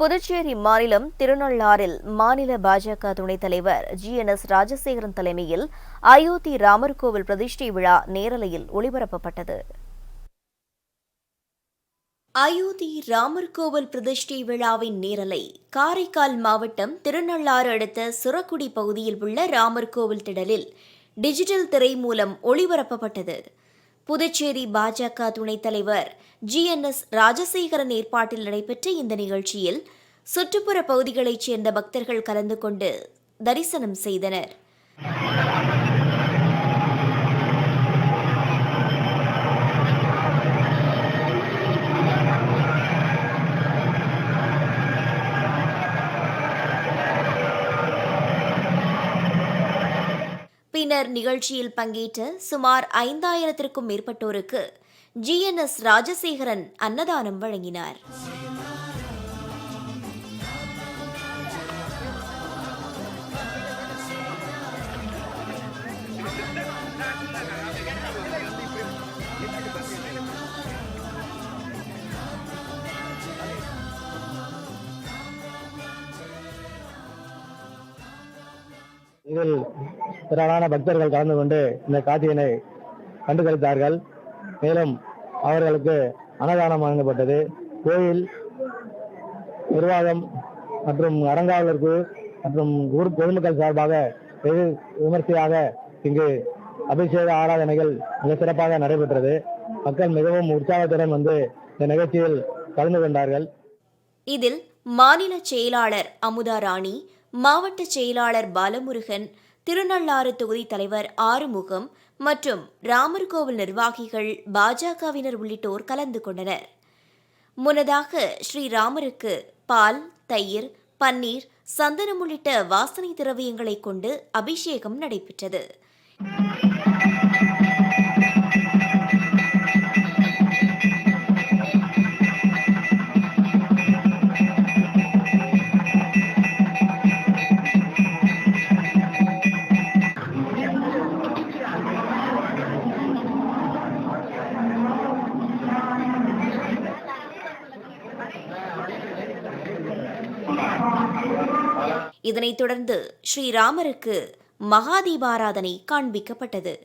புதுச்சேரி மாநிலம் திருநள்ளாறில் மாநில பாஜக துணைத் தலைவர் ஜி என் எஸ் ராஜசேகரன் தலைமையில் அயோத்தி ராமர் கோவில் பிரதிஷ்டை விழா நேரலையில் ஒளிபரப்பப்பட்டது. அயோத்தி ராமர் கோவில் பிரதிஷ்டை விழாவின் நேரலை காரைக்கால் மாவட்டம் திருநள்ளாறு அடுத்த சுரக்குடி பகுதியில் உள்ள ராமர் கோவில் திடலில் டிஜிட்டல் திரை மூலம் ஒளிபரப்பப்பட்டது. புதுச்சேரி பாஜக துணைத் தலைவர் ஜி என் எஸ் ராஜசேகரன் ஏற்பாட்டில் நடைபெற்ற இந்த நிகழ்ச்சியில் சுற்றுப்புற பகுதிகளைச் சேர்ந்த பக்தர்கள் கலந்து கொண்டு தரிசனம் செய்தனர். பின்னர் நிகழ்ச்சியில் பங்கேற்ற சுமார் ஐந்தாயிரத்திற்கும் மேற்பட்டோருக்கு ஜி என் எஸ் ராஜசேகரன் அன்னதானம் வழங்கினார். இதில் திரளான பக்தர்கள் கலந்து கொண்டு இந்த காட்சியினை கண்டுகளித்தார்கள் மேலும் அவர்களுக்கு அன்னதானம் வழங்கப்பட்டது. கோயில் நிர்வாகம் மற்றும் அறங்காவலர் மற்றும் ஊர் பொதுமக்கள் சார்பாக வெகு விமர்சையாக இங்கு அபிஷேக ஆராதனைகள் மிக சிறப்பாக நடைபெற்றது. மக்கள் மிகவும் உற்சாகத்துடன் வந்து இந்த நிகழ்ச்சியில் கலந்து கொண்டார்கள். இதில் மாநில செயலாளர் அமுதா ராணி மாவட்ட செயலாளர் பாலமுருகன் திருநள்ளாறு தொகுதி தலைவர் ஆறுமுகம் மற்றும் ராமர் கோவில் நிர்வாகிகள் பாஜகவினர் உள்ளிட்டோர் கலந்து கொண்டனர். முன்னதாக ஸ்ரீராமருக்கு பால் தயிர் பன்னீர் சந்தனம் உள்ளிட்ட வாசனை திரவியங்களை கொண்டு அபிஷேகம் நடைபெற்றது. இதனைத் தொடர்ந்து ஸ்ரீராமருக்கு மகாதீபாராதனை காண்பிக்கப்பட்டது.